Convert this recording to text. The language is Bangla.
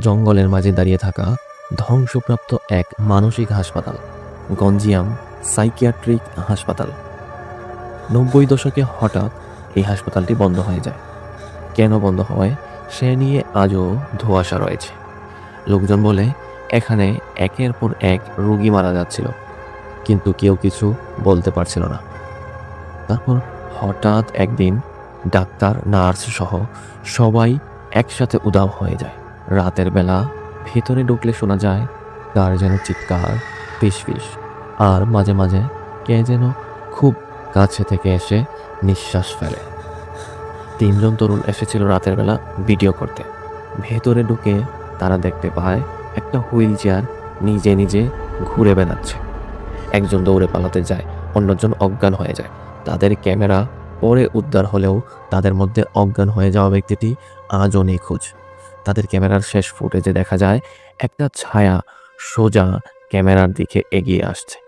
জঙ্গলের মাঝে দাঁড়িয়ে থাকা ধ্বংসপ্রাপ্ত এক মানসিক হাসপাতাল, গঞ্জিয়াম সাইকিয়াট্রিক হাসপাতাল। নব্বই দশকে হঠাৎ এই হাসপাতালটি বন্ধ হয়ে যায়। কেন বন্ধ হয় সে নিয়ে আজও ধোঁয়াশা রয়েছে। লোকজন বলে, এখানে একের পর এক রোগী মারা যাচ্ছিল, কিন্তু কেউ কিছু বলতে পারছিল না। তারপর হঠাৎ একদিন ডাক্তার, নার্স সহ সবাই একসাথে উদাও হয়ে যায়। রাতের বেলা ভেতরে ঢুকলে শোনা যায়, তার যেন চিৎকার ফিস আর মাঝে মাঝে কে যেন খুব কাছে থেকে এসে নিঃশ্বাস ফেলে। তিনজন তরুণ এসেছিল রাতের বেলা ভিডিও করতে। ভেতরে ঢুকে তারা দেখতে পায়, একটা হুইল চেয়ার নিজে নিজে ঘুরে বেড়াচ্ছে। একজন দৌড়ে পালাতে যায়, অন্যজন অজ্ঞান হয়ে যায়। তাদের ক্যামেরা পরে উদ্ধার হলেও তাদের মধ্যে অজ্ঞান হয়ে যাওয়া ব্যক্তিটি আজও নিখোঁজ। তাদের ক্যামেরার শেষ ফুটেজে দেখা যায় একটা ছায়া সোজা ক্যামেরার দিকে এগিয়ে আসছে।